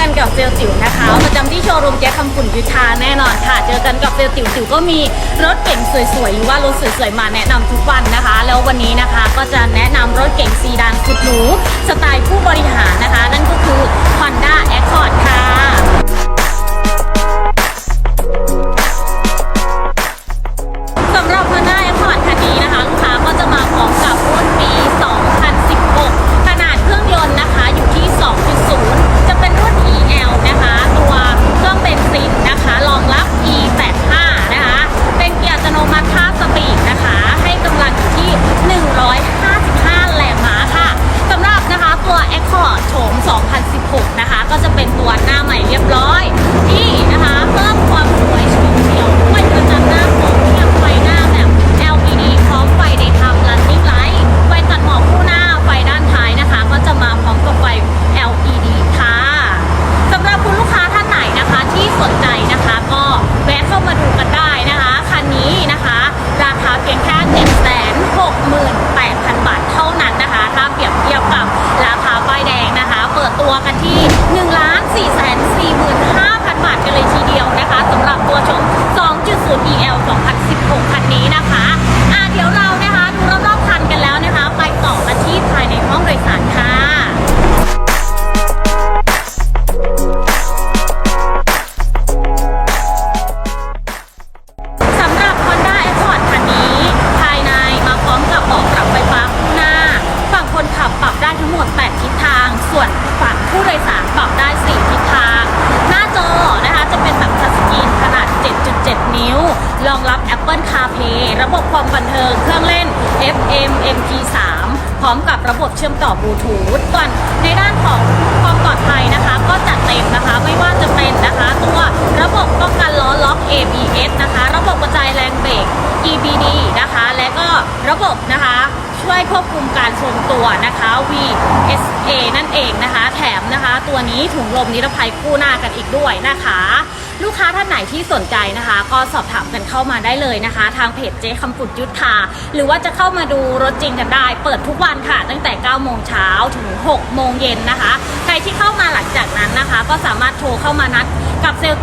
กันกับเซลลติ๋วนะคะประจำที่โชว์รูมแจ๊คำฝุ่นยุทธาแน่นอนค่ะ เจอกันกับเซลลติ๋วติ๋วก็มีรถเก๋งสวยๆหรือว่ารถสวยๆมาแนะนำทุกวันนะคะ แล้ววันนี้นะคะก็จะแนะนำรถเก๋งซีดานสุดหรูสไตล์ผู้บริหารนะคะ 2016 นะคะ ก็จะเป็นตัวหน้าใหม่เรียบร้อยนี่นะคะเพิ่มความสวยชมเฉียวด้วยกระจังหน้าขอเทียบไฟหน้าแบบ LED พร้อมไฟในทำลันนิ่งไลท์ไฟตัดหมอกคู่หน้าไฟด้านท้ายนะคะ ก็จะมาพร้อมกับไฟ LED ค่ะสำหรับคุณลูกค้าท่านไหนนะคะที่สนใจนะคะก็แวะเข้ามาดูกันได้นะคะคันนี้นะคะ ราคาเพียงแค่7 6 0 0 0 0 นิ้ว รองรับ Apple CarPlay ระบบความบันเทิงเครื่องเล่น FM MP3 พร้อมกับระบบเชื่อมต่อบลูทูธส่วนในด้านของความปลอดภัยนะคะ ก็จัดเต็มนะคะไม่ว่าจะเป็นนะคะ ตัวระบบป้องกันล้อล็อก ABS นะคะ ระบบกระจายแรงเบรก EBD นะคะ และก็ระบบนะคะช่วยควบคุมการทรงตัวนะคะ VSA นั่นเองนะคะ แถมนะคะ ตัวนี้ถุงลมนิรภัยคู่หน้ากันอีกด้วยนะคะ ลูกค้าท่านไหนที่สนใจนะคะ ก็สอบถามกันเข้ามาได้เลยนะคะ ทางเพจเจ๊คำปุดยุทธาหรือว่าจะเข้ามาดูรถจริงกันได้ เปิดทุกวันค่ะ ตั้งแต่ 9 โมงเช้าถึง 6 โมงเย็นนะคะ ใครที่เข้ามาหลังจากนั้นนะคะ ก็สามารถโทรเข้ามานัดกับเซล